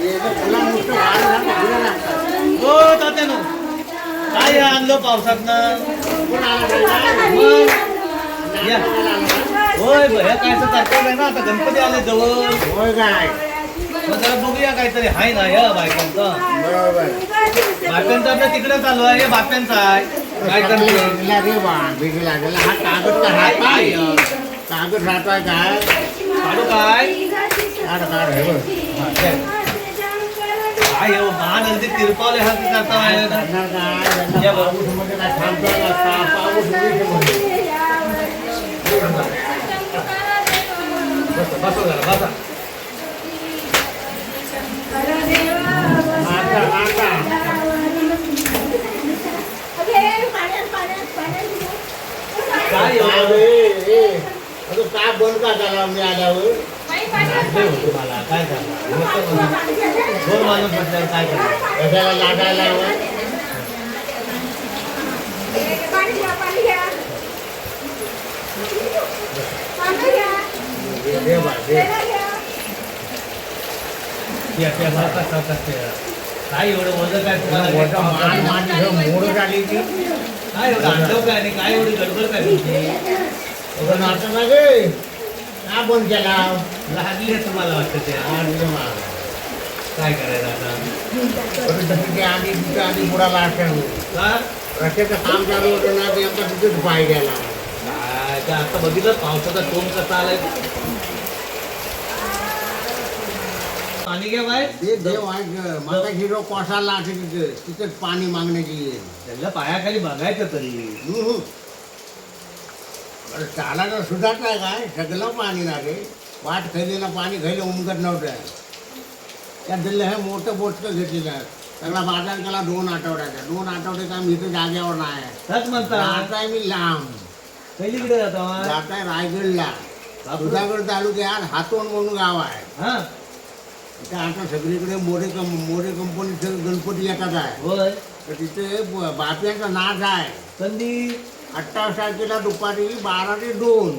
हे तात्यानो. काय आणलं या. होय भया काय तर तारखेला आहे ना आता गणपती आले जवळ. होय काय? मग जरा बघूया काहीतरी आहे ना या बायकांचा. बाप्यांचा आपल्या तिकडे चालू आहे बाप्यांचा आहे. काय करतो भिजला रे बा भिजला गेला कागद का हात काय कागद राहतोय काय काढू काय काढ काढ हे बघ. हा, द्या. काय हो महानंदी तिरपावले हा की करता आहे ना करणार काय त्यांना या बघ. पाऊसमध्ये काय थांबतोय का? पा- पाऊस उडीत मध्ये. बसा बसा जरा बसा नाचा, नाचा. काय काय अगं काय बंद का झाला मी आल्यावर? मला. काय झालं? दोन माणूस म्हटल्यावर काय करणार कशाला ते. काय एवढं वजन काय तुम्हाला? काय मोड झाली की एवढं आणलं काय आणि काय एवढी गडबड काय तुमची का बंद केला. लागली आहे तुम्हाला वाटतं ते? आणि दे मा. काय करायचं आता? आधी तिथं आधी बुडाला रस्त्याचं काम चालू होतं ना ते आमचा तिथेच पाय गेला. काय ते आता बघितलं पावसाचा टोम कसा आलाय. पाणी घ्या बाय ते देव ऐक माझा हिरो कोसाला तिथे? तिथेच पाणी मागण्याची. त्यांना पायाखाली बघायचं तरी. चालायला सुधारत नाही काय? सगळं पाणी लागे वाट खैलीला पाणी खैले उमगत नव्हतं. त्या दिल्ली हे मोठं बोटकं घेतलेलं. सगळा बाजार केला दोन आठवड्याचा. दोन आठवड्याचा आम्ही इथं जागेवर नाही. त्याच म्हणता? जाताय मी लांब. पहिलीकडे जाता जाताय रायगडला. सुधागड तालुक्यात हातोण म्हणून गाव आहे. हा? तिथे आता सगळीकडे मोरे कं मोरे कंपनीचे गणपती येतात आहे. होय. तर तिथे बाप्यांचा नाच आहे. संधी अठ्ठावीस तारखेला दुपारी बारा ते दोन.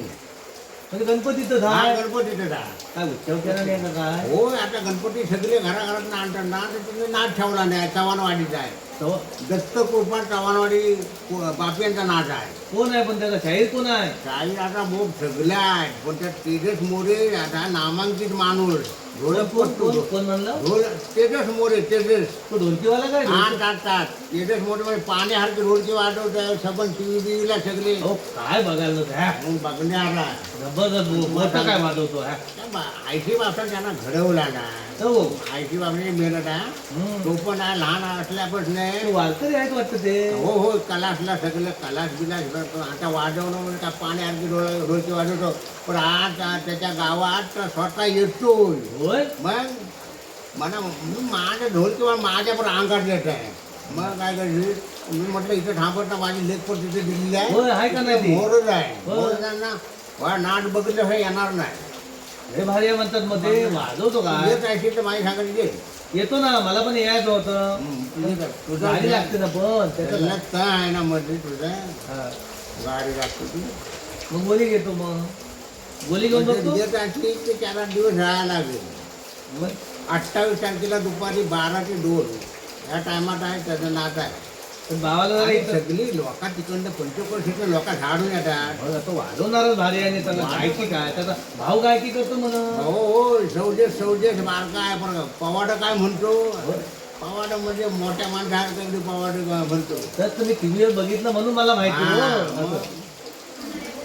म्हणजे गणपतीचं हा झाड. गणपतीचं काय उत्सव केला नाही का काय? हो आता गणपती सगळे घराघरात आणतात ना तर तिथे नाच ठेवला नाही चव्हाणवाडीचा आहे. तो दत्त कृपा चव्हाणवाडी को- बाप्यांचा नाच आहे. कोण आहे पण त्याचा? शाहीर कोण आहे? काही आता मोठ सगळ्या आहेत पण त्या तेजस मोरे आता नामांकित माणूस. ढोलक कोण पट्टू कोण म्हणलं? ढोल तेजस मोरे तेजस. तो ढोलकीवाला काय आठ काढतात तेजस मोरे म्हणजे पाण्यासारखी रोडची वाटवत सबन टी व्ही बीला सगळे. हो काय बघायला हा? मग बघण्याला जबरदस्त मोठं काय वाजवतो हा? आयशी बापा त्यांना घडवला ना. तो आयशी बापने मेहनत आहे. तो पण आहे लहान असल्यापासून वारकरी आहेत वाटतं ते. हो हो कलासला सगळं कलास बिलास करतो आता वाजवणं म्हणजे काय पाण्यासारखी डोळ ढोलकी वाजवतो. पण आज त्याच्या गावात स्वतः येतोय. होय? मग मला मी माझ्या ढोल किंवा माझ्या पण अंगात येत आहे. मग काय करते मी म्हटलं इथं थांबत ना माझी लेख पण तिथे दिलेली आहे. होय, आहे का नाही ती? मोरच आहे. होय. मोरजांना वा नाट बघितलं हे येणार नाही. हे भारी म्हणतात मग ते. वाजवतो काय येत आहे तर माझी सांगायची. येतो ना मला पण यायचं होतं. तर. तुझं गाडी लागते ना पण त्याचं तह आहे ना मध्ये तुझं? हा. गाडी लागते ती. मग गोली घेतो मग. गोली घेऊन बघतो. येत आहे ते चार आठ दिवस राहायला लागेल. मग? अठ्ठावीस तारखेला दुपारी बारा ते दोन. या टायमात आहे त्याचं नाच आहे. पण भावाला आणि सगळी लोक तिकडनं पंचकोशीचे लोक झाडून येतात. मग आता वाजवणारच भारी आणि त्याला गायकी काय? त्याचा भाऊ गायकी करतो म्हणा. हो हो सौजेस सौजेस बारका आहे पण पवाड काय म्हणतो? पवाड म्हणजे मोठ्या अगदी पवाड म्हणतो. तर तुम्ही टीव्हीवर बघितलं म्हणून मला माहिती हा, हो.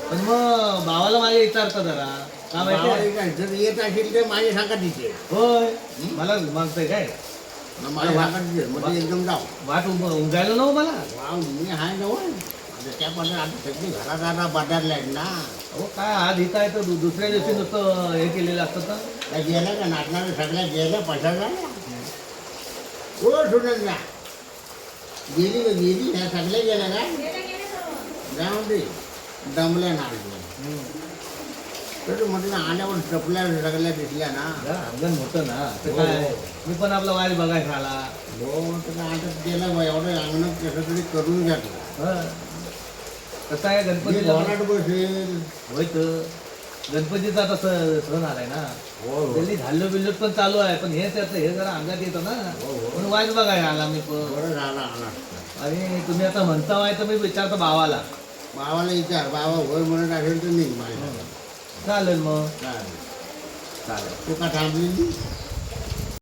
पण मग भावाला माझ्या विचारता जरा का माहिती काय, जर येत असेल तर माझे सांगा तिथे होय. मला मागतोय काय? माझे सांगा तिथे म्हणजे एकदम जाऊ. वाट उभ- उगायला नको मला. वाव मी आहे जवळ आता त्या पण आता सगळी घरात आता बदलल्या आहेत ना. अहो काय आज इथं आहे तर दु- दुसऱ्या दिवशी नुसतं हे केलेलं असतं तर? त्या गेल्या का? नाचणारे सगळ्या गेल्या पशा झाल्या हो सोडत ना गेली का? गेली ह्या सगळ्या गेल्या का? जाऊन दे. दमल्या ना तर म्हटलं आल्यावर टपल्या रगल्या भेटल्या ना. अंगण होतं ना. हो. काय? मी पण आपला वाईल बघायला आला. हो तर आता गेला बा एवढं अंगण कसं तरी करून घेतलं हं. कसं आहे गणपती? गणपतीला बसेल. होय तर. गणपतीचा आता स- सण आलाय ना. हो, हो. त्यांनी झालं झालो पण चालू आहे पण हे त्याचं हे जरा अंगात येतं ना. हो, पण वाईट बघायला आला मी पण. बरं झालं आला. आणि तुम्ही आता म्हणता वाय तर मी विचारतो भावाला. बाबाला विचार बाबा होय म्हणत असेल तर नाही माझ्या. चालेल मग. चालेल. चालेल. तू का थांबलेली?